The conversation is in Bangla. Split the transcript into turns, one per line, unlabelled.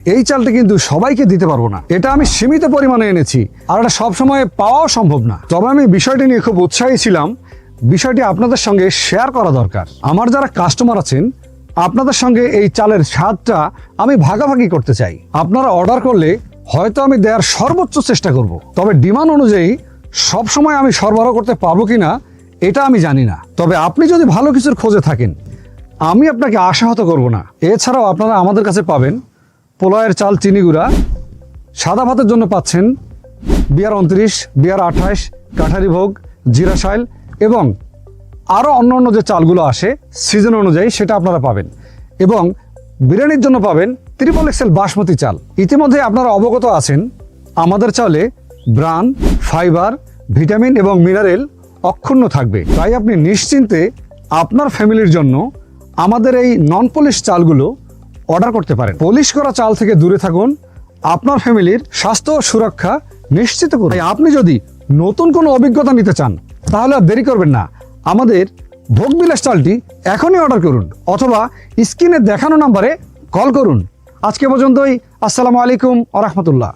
এই চালটা কিন্তু সবাইকে দিতে পারব না। এটা আমি সীমিত পরিমাণে এনেছি, আর এটা সবসময় পাওয়াও সম্ভব না। তবে আমি বিষয়টি নিয়ে খুব উৎসাহী ছিলাম। বিষয়টি আপনাদের সঙ্গে শেয়ার করা দরকার। আমার যারা কাস্টমার আছেন, আপনাদের সঙ্গে এই চালের স্বাদটা আমি ভাগাভাগি করতে চাই। আপনারা অর্ডার করলে হয়তো আমি দেওয়ার সর্বোচ্চ চেষ্টা করব। তবে ডিমান্ড অনুযায়ী সব সময় আমি সরবরাহ করতে পারব কিনা, এটা আমি জানি না। তবে আপনি যদি ভালো কিছুর খোঁজে থাকেন, আমি আপনাকে আশাহত করব না। এছাড়াও আপনারা আমাদের কাছে পাবেন পোলায়ের চাল, চিনি গুঁড়া। সাদা ভাতের জন্য পাচ্ছেন বিয়ার উনত্রিশ, বিয়ার আঠাশ কাঠারি ভোগ জিরাশাইল এবং আরও অন্য অন্য যে চালগুলো আসে, সিজন অনুযায়ী সেটা আপনারা পাবেন। এবং বিরিয়ানির জন্য পাবেন ত্রিপল এক্সেল বাসমতি চাল। ইতিমধ্যে আপনারা অবগত আছেন, আমাদের চালে ব্রান, ফাইবার, ভিটামিন এবং মিনারেল অক্ষুণ্ণ থাকবে। তাই আপনি নিশ্চিন্তে আপনার ফ্যামিলির জন্য আমাদের এই নন পলিশ চালগুলো অর্ডার করতে পারেন। পলিশ করা চাল থেকে দূরে থাকুন। আপনার ফ্যামিলির স্বাস্থ্য সুরক্ষা নিশ্চিত করুন। আপনি যদি নতুন কোনো অভিজ্ঞতা নিতে চান, তাহলে আর দেরি করবেন না। আমাদের ভোগবিলাস চালটি এখনই অর্ডার করুন অথবা স্ক্রিনে দেখানো নাম্বারে কল করুন। আজকে পর্যন্তই। আসসালামু আলাইকুম আ রহমতুল্লাহ।